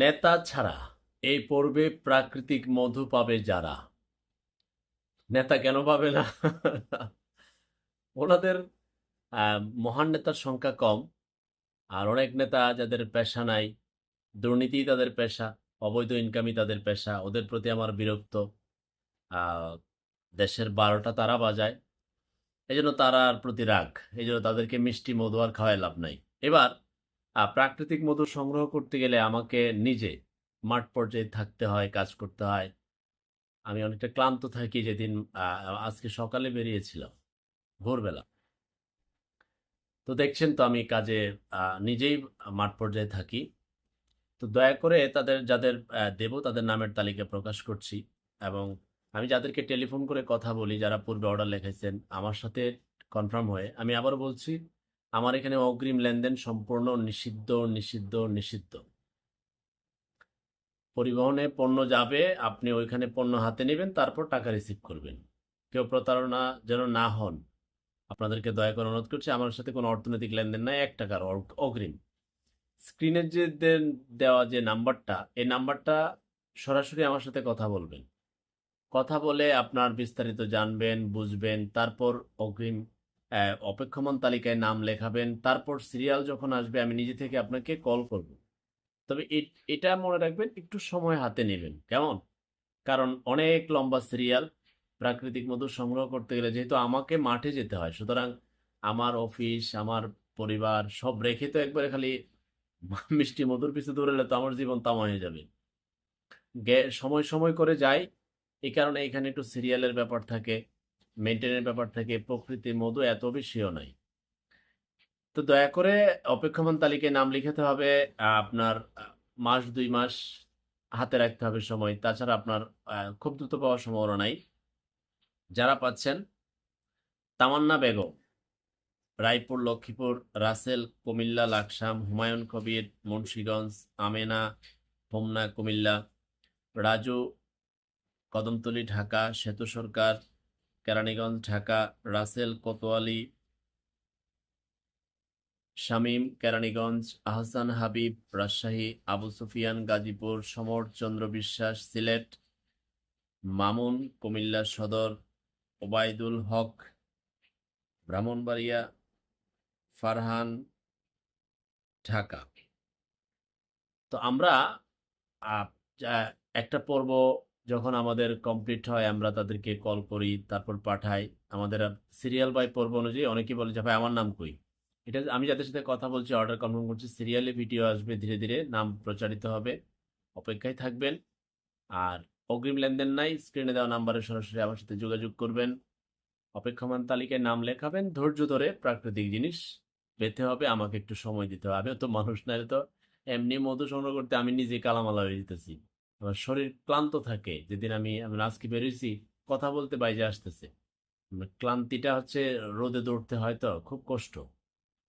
নেতা ছাড়া এই পর্বে প্রাকৃতিক মধু পাবে যারা? নেতা কেন পাবে না? ওনাদের মহান নেতার সংখ্যা কম, আর অনেক নেতা যাদের পেশা নাই, দুর্নীতি তাদের পেশা, অবৈধ ইনকামই তাদের পেশা, ওদের প্রতি আমার বিরক্ত। দেশের বারোটা তারা বাজায় এই জন্য তারার প্রতি রাগ এই জন্য তাদেরকে মিষ্টি মধু আর খাওয়াই লাভ নাই। এবার প্রাকৃতিক মধু সংগ্রহ করতে গেলে আমাকে নিজে মাঠ পর্যায়ে থাকতে হয়, কাজ করতে হয়। আমি অনেকটা ক্লান্ত থাকি যেদিন আজকে সকালে বেরিয়েছিলাম, ভোরবেলা। তো দেখছেন তো আমি কাজে নিজেই মাঠ পর্যায়ে থাকি। তো দয়া করে তাদের, যাদের দেব তাদের নামের তালিকা প্রকাশ করছি এবং আমি যাদেরকে টেলিফোন করে কথা বলি, যারা পূর্বে অর্ডার লিখেছেন আমার সাথে কনফার্ম হয়ে আমি আবার বলছি আমার এখানে অগ্রিম লেনদেন সম্পূর্ণ নিষিদ্ধ নিষিদ্ধ নিষিদ্ধ। পরিবহনে পণ্য যাবে, আপনি ওইখানে পণ্য হাতে নেবেন, তারপর টাকা রিসিভ করবেন। কেউ প্রতারণা যেন না হন, আপনাদেরকে দয়া করে অনুরোধ করছি, আমার সাথে কোনো অর্থনৈতিক লেনদেন নাই, এক টাকার অগ- অগ্রিম। স্ক্রিনের যে দেওয়া যে নাম্বারটা, এই নাম্বারটা সরাসরি আমার সাথে কথা বলবেন। কথা বলে আপনার বিস্তারিত জানবেন, বুঝবেন, তারপর অগ্রিম অপেক্ষমান তালিকায় নাম লেখাবেন, তারপর সিরিয়াল যখন আসবে, আমি নিজে থেকে আপনাকে কল করব। তবে এটা মনে রাখবেন, একটু সময় হাতে নেবেন। কেমন? কারণ অনেক লম্বা সিরিয়াল প্রাকৃতিক মধু সংগ্রহ করতে গেলে যেহেতু আমাকে মাঠে যেতে হয়, সুতরাং আমার অফিস আমার পরিবার সব রেখে তো একবারে খালি মিষ্টি মধুর পিছু দৌড়ালে তো আমার জীবন তামা হয়ে যাবে। সময় সময় করে যাই, এই কারণে এখানে একটু সিরিয়ালের ব্যাপার থাকে। মেনটেনের ব্যাপার থেকে প্রকৃতির মধু এত বেশিও নাই। তো দয়া করে অপেক্ষমান তালিকায় নাম লিখাতে হবে, আপনার মাস, দুই মাস হাতে রাখতে হবে সময়। তাছাড়া আপনার খুব দ্রুত পাওয়ার সম্ভাবনা নাই। যারা পাচ্ছেন, তামান্না বেগম, রায়পুর, লক্ষ্মীপুর, রাসেল, কুমিল্লা, লাকসাম, হুমায়ুন কবির, মুন্সীগঞ্জ, আমেনা, হোমনা, কুমিল্লা, রাজু, কদমতলী, ঢাকা, সেতু সরকার কেরানীগঞ্জ, ঢাকা, রাসেল, কোতোয়ালি, শামীম, কেরানীগঞ্জ, আহসান হাবিব, রাজশাহী, আবু সুফিয়ান, গাজীপুর, সমর, চন্দ্র বিশ্বাস, সিলেট, মামুন, কুমিল্লা সদর, ওবায়দুল হক, ব্রাহ্মণবাড়িয়া, ফারহান, ঢাকা। তো আমরা একটা পর্ব যখন আমাদের কমপ্লিট হয়, আমরা তাদেরকে কল করি, তারপর পাঠাই। আমাদের সিরিয়াল বাই পর্ব অনুযায়ী অনেকেই বলে যে, ভাই, আমার নাম কই? এটা আমি যাদের সাথে কথা বলছি অর্ডার কনফার্ম করছি সিরিয়ালে ভিডিও আসবে, ধীরে ধীরে নাম প্রচারিত হবে। অপেক্ষায় থাকবেন। আর অগ্রিম লেনদেন নাই স্ক্রিনে দেওয়া নাম্বারে সরাসরি আমার সাথে যোগাযোগ করবেন। অপেক্ষমান তালিকায় নাম লেখাবেন, ধৈর্য ধরে প্রাকৃতিক জিনিস পেতে হবে, আমাকে একটু সময় দিতে হবে। তো মানুষ না তো। এমনি মধু সংগ্রহ করতে আমি নিজে কালামালা হয়ে যেতেছি। আমার শরীর ক্লান্ত থাকে। যেদিন আমি আমি আজকে বেরিয়েছি কথা বলতে বাইরে আসতেছে। মানে ক্লান্তিটা হচ্ছে রোদে দৌড়তে হয় তো, খুব কষ্ট।